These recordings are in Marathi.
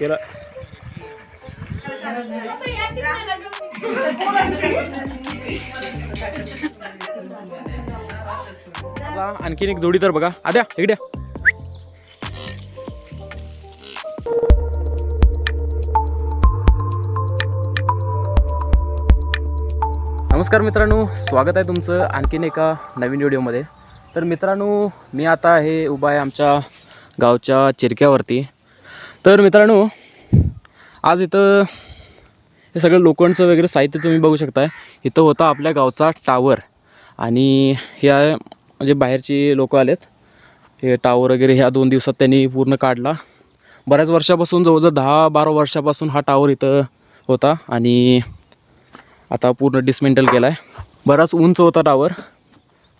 केला. आणखीन एक जोडी तर बघा. आद्या इकड्या नमस्कार मित्रांनो स्वागत आहे तुमचं आणखीन एका नवीन व्हिडिओमध्ये. तर मित्रांनो मी आता हे उभा आहे आमच्या गावच्या चिरक्यावरती. तर मित्रांनो आज इथं हे सगळं लोखंडचं वगैरे साहित्य तुम्ही बघू शकताय. इथं होता आपल्या गावचा टावर आणि ह्या म्हणजे बाहेरची लोक आलेत. हे टावर वगैरे ह्या दोन दिवसात त्यांनी पूर्ण काढला. बऱ्याच वर्षापासून जवळजवळ दहा बारा वर्षापासून हा टावर इथं होता आणि आता पूर्ण डिसमेंटल केला आहे बराच उंच होता टावर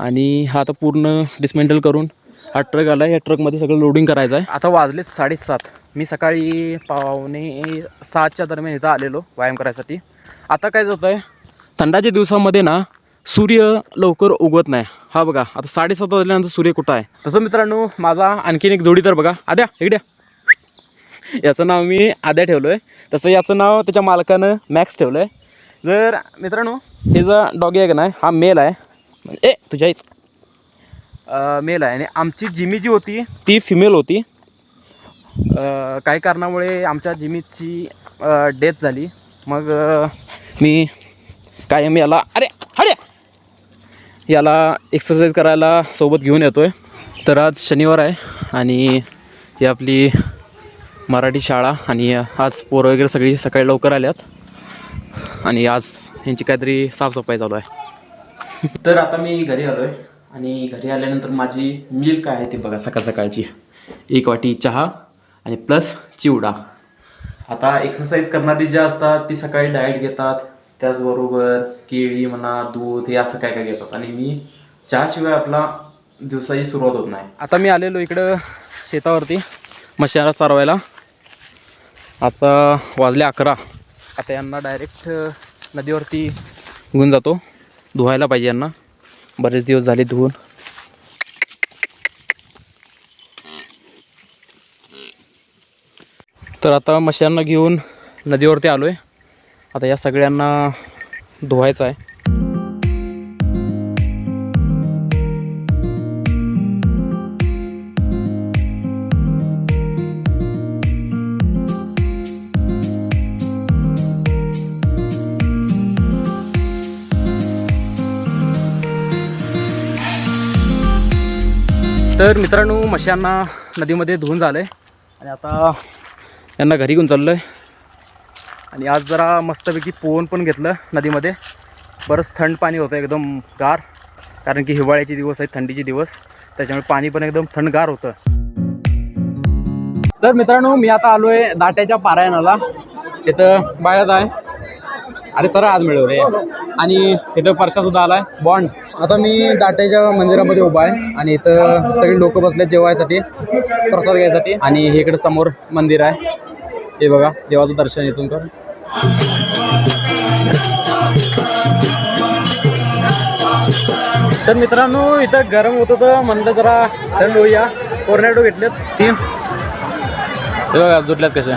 आणि हा आता पूर्ण डिसमेंटल करून हा ट्रक आला आहे. या ट्रकमध्ये सगळं लोडिंग करायचं आहे. आता वाजले साडेसात. मी सकाळी पावणे सातच्या दरम्यान इथं आलेलो व्यायाम करायसाठी. आता काय होतं आहे थंडाच्या दिवसामध्ये ना सूर्य लवकर उगवत नाही. हा बघा आता साडेसात वाजल्यानंतर सूर्य कुठं आहे? तसं मित्रांनो माझा आणखीन एक जोडीदार बघा. आद्या इकडे या. याचं नाव मी आद्या ठेवलं आहे तसं याचं नाव त्याच्या मालकानं मॅक्स ठेवलं आहे जर मित्रांनो हे जो डॉगी आहे का नाही हा मेल आहे. ए तुझ्या मेल आहे. आणि आमची जिमी जी होती ती फिमेल होती. काही कारणामुळे आमच्या जिमीची डेथ झाली. मग मी कायम याला अरे अरे! याला एक्सरसाइज करायला सोबत घेऊन येतो आहे तर आज शनिवार आहे आणि ही आपली मराठी शाळा आणि आज पोरं वगैरे सगळी सकाळी लवकर आल्यात. आणि आज यांची काहीतरी साफसफाई चालू आहे. तर आता मी घरी आलो आहे आणि घरी आल्यानंतर माझी मिल काय आहे ती बघा सकाळ सकाळची. एक वाटी चहा आणि प्लस चिवडा. आता एक्सरसाइज करणारी ज्या असतात ती सकाळी डाएट घेतात. त्याचबरोबर केळी म्हणा दूध हे असं काय काय घेतात. आणि मी चहाशिवाय आपला दिवसाची सुरुवात होत नाही. आता मी आलेलो इकडं शेतावरती मशारा चारवायला. आता वाजले अकरा. आता यांना डायरेक्ट नदीवरती घेऊन जातो. धुवायला पाहिजे यांना. बरेच दिवस झाले धुवून. तर आता मशांना घेऊन नदीवरती आलो आहे आता या सगळ्यांना धुवायचं आहे. तर मित्रांनो मशांना नदीमध्ये धुवून झालं आहे आणि आता यांना घरी घेऊन चाललो आहे आणि आज जरा मस्तपैकी पोहून पण घेतलं नदीमध्ये. बरंच थंड पाणी होतं एकदम गार. कारण की हिवाळ्याचे दिवस आहेत थंडीचे दिवस. त्याच्यामुळे पाणी पण एकदम थंडगार होतं. तर मित्रांनो मी आता आलो आहे दाट्याच्या पारायणाला. इथं बाळ्यात आहे. अरे सर आज मिळव रे. आणि इथं परशा सुद्धा आलाय. बॉन्ड. आता मी दाट्याच्या मंदिरामध्ये उभा आहे. आणि इथं सगळे लोक बसले जेवायसाठी प्रसाद घ्यायसाठी. आणि हे इकडे समोर मंदिर आहे. हे बघा देवाचं दर्शन इथून कर तर मित्रांनो इथं गरम होत होतं म्हणलं जरा थंड होऊया. कोर्नॅटो घेतलेत तीन. हे बघा जुटल्यात कसे.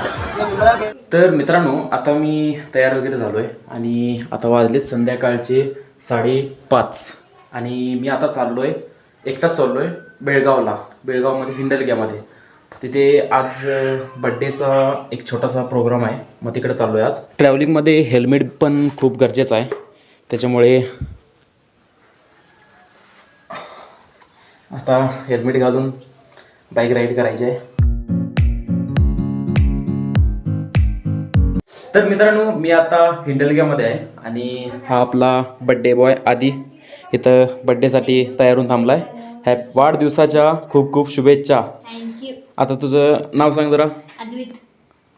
तर मित्रांनो आता मी तयार वगैरे झालो आहे आणि आता वाजलेत संध्याकाळचे साडेपाच. आणि मी आता चाललो आहे एकटाच चाललो आहे बेळगावला. बेळगावमध्ये हिंडलग्यामध्ये. तिथे आज बड्डेचा एक छोटासा प्रोग्राम आहे. मग तिकडे चाललो आहे आज. ट्रॅव्हलिंगमध्ये हेल्मेट पण खूप गरजेचं आहे. त्याच्यामुळे आता हेल्मेट घालून बाईक राईड करायची आहे. तर मित्रांनो मी आता हिंडलग्यामध्ये आहे आणि हा आपला बड्डे बॉय आदी इथं बड्डेसाठी तयार होऊन थांबला आहे ह्या वाढदिवसाच्या खूप खूप शुभेच्छा. थँक्यू आता तुझं नाव सांग जरा. अद्वित.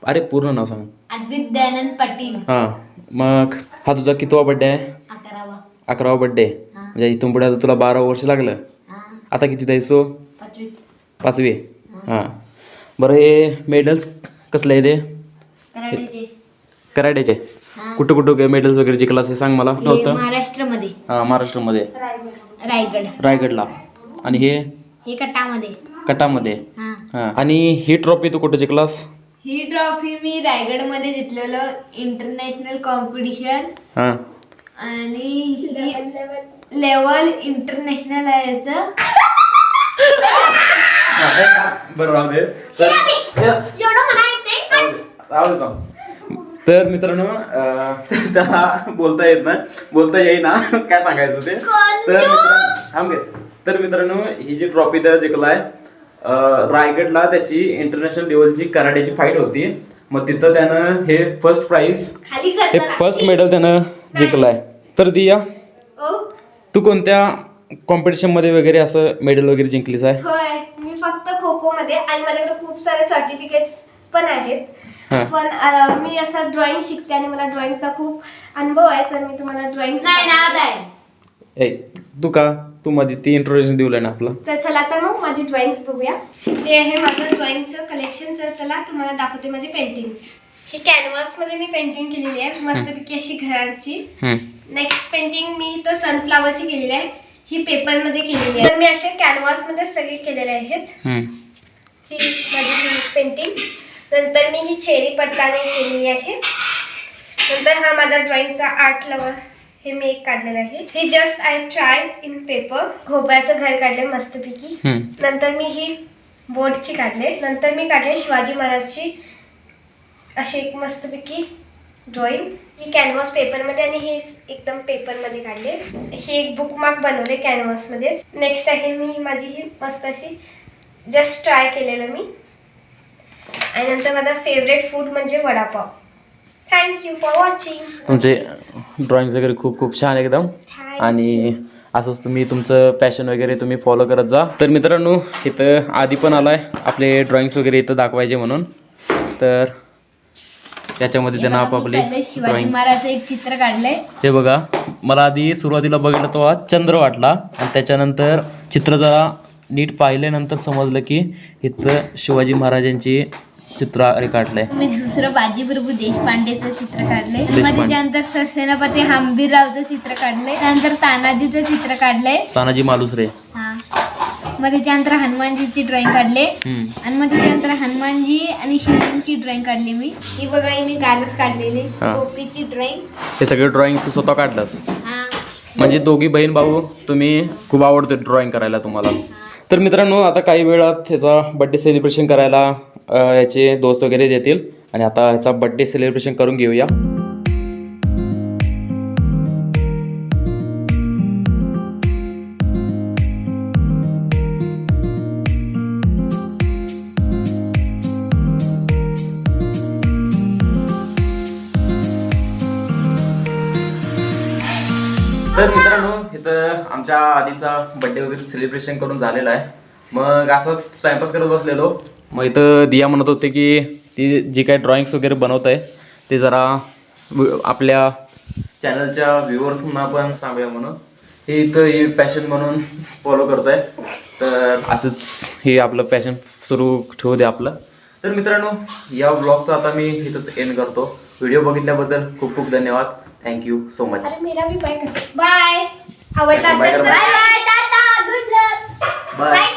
अरे पूर्ण नाव सांग. अद्वित दयानंद पाटील. हां मग हा तुझा कितवा बड्डे आहे? अकरावा. अकरावा बड्डे हा. म्हणजे इथून पुढे आता तुला बारा वर्ष लागलं. हा. आता किती जायचो पाचवीत पाचवी. हां. बरं हे मेडल्स कसले आहे ते कराट्याचे हा. कुठं कुठं मेडल्स वगैरे जिंकलास हे सांग मला. हे नव्हतं. महाराष्ट्रामध्ये. हां महाराष्ट्रामध्ये. रायगड. रायगडला. आणि हे? हे कटामध्ये. कटामध्ये. हा. हां. आणि ही ट्रॉफी तू कुठं जिंकलास ही ट्रॉफी मी रायगडमध्ये घेतलेलं इंटरनॅशनल कॉम्पिटिशन हां. आणि ही लेवल इंटरनॅशनल आहे याचं. बरं राहू दे. तर- एवढं मला येत नाही राहू दे का? तर मित्रांनो त्याला बोलता येत ना बोलता येईना. काय सांगायचं ते? तर मित्रांनो थांब. तर मित्रांनो ही जी ट्रॉफी त्या जिंकलाय रायगडला त्याची इंटरनॅशनल लेवलची कराड्याची फाईट होती. मग तिथं त्यानं हे फर्स्ट प्राइज हे. फर्स्ट मेडल त्यानं जिंकलाय. तर दिया तू कोणत्या कॉम्पिटिशनमध्ये वगैरे असं मेडल वगैरे जिंकलीस आहे? होय मी फक्त खो खो मध्ये आणि माझ्याकडे खूप सारे सर्टिफिकेट्स पण आहेत. हा. पण अं, मी असं ड्रॉइंग शिकते आणि मला ड्रॉइंगचा खूप अनुभव आहे तर मी तुम्हाला ड्रॉइंग नाही ए तू का तू मध्ये ती इंट्रोडक्शन दिवलंय ना आपलं. तर चला तर मग माझी ड्रॉइंग्स बघूया. हे आहे माझं ड्रॉइंगचं कलेक्शन तर चला तुम्हाला दाखवते माझी पेंटिंग्स ही कॅनव्हासमध्ये मी पेंटिंग केलेली आहे मस्तपैकी अशी घरांची. नेक्स्ट पेंटिंग मी तर सनफ्लावरची केलेली आहे ही पेपरमध्ये केलेली आहे. तर मी असे कॅनव्हासमध्ये सगळे केलेले आहेत. ही माझी पेंटिंग नंतर मी ही चेरी पटकाने केलेली आहे. नंतर हा माझा ड्रॉइंगचा आर्ट लवर हे मी एक काढलेलं आहे. हे just I try in paper घोब्याचं घर काढले मस्तपैकी. नंतर मी ही बोर्डची काढले. नंतर मी काढले शिवाजी महाराजची अशी एक मस्तपैकी ड्रॉइंग ही कॅनव्हास पेपरमध्ये आणि हे एकदम पेपरमध्ये काढले. हे एक बुकमार्क बनवले कॅनव्हासमध्येच नेक्स्ट आहे मी माझी ही मस्त अशी जस्ट ट्राय केलेलं मी. आणि नंतर माझा फेवरेट फूड म्हणजे vada pav. Thank you for watching तुमचे ड्रॉइंग वगैरे खूप खूप छान एकदम. आणि असंच तुम्ही तुमचं पॅशन वगैरे तुम्ही फॉलो करत जा. तर मित्रांनो इथं आधी पण आलाय आपले ड्रॉइंग्स वगैरे इथं दाखवायचे म्हणून. तर त्याच्यामध्ये त्यांना आपापले ड्रॉइंग महाराजचं एक चित्र काढलंय. हे बघा मला आधी सुरुवातीला बघितलं तेव्हा चंद्र वाटला. आणि त्याच्यानंतर चित्र जरा नीट पाहिल्यानंतर समजलं की इथं शिवाजी महाराजांची चित्र रेखाटलंय मी दुसरं बाजीप्रभू देशपांडेचं चित्र काढलंय. देशपांडे. मध्ये त्यानंतर सेनापती हंबीररावचं चित्र काढलंय. त्यानंतर तानाजीचं चित्र काढलंय. तानाजी मालुसरे मग त्याच्यानंतर हनुमानजीची ड्रॉइंग काढले. आणि मग त्याच्यानंतर हनुमानजी आणि शिवाजींची ड्रॉइंग काढली मी. ही बघा ही मी कालच काढलेली. टोपीची ड्रॉइंग. हे सगळे ड्रॉइंग तू स्वतः काढलंस. म्हणजे दोघी बहीण भाऊ तुम्ही खूप आवडते ड्रॉइंग करायला तुम्हाला. तर मित्रांनो आता काही वेळात ह्याचा बड्डे सेलिब्रेशन करायला याचे दोस्त वगैरे देतील आणि आता ह्याचा बड्डे सेलिब्रेशन करून घेऊया. आमच्या आधीचा बड्डे वगैरे सेलिब्रेशन करून झालेला आहे. मग असंच टाइमपास करत बसलेलो. मग इथं दिया म्हणत होते की ती जी काही ड्रॉइंग्स वगैरे बनवत आहे ते जरा आपल्या चॅनलच्या व्ह्युअर्सना पण सांगूया म्हणून. हे इथं ही पॅशन म्हणून फॉलो करत आहे तर असंच हे आपलं पॅशन सुरू ठेवू दे आपलं. तर मित्रांनो या ब्लॉगचा आता मी इथंच एंड करतो. व्हिडिओ बघितल्याबद्दल खूप खूप धन्यवाद. थँक्यू सो मच मेरा बाय आवडला असेल तर. Bye bye. Tata good luck bye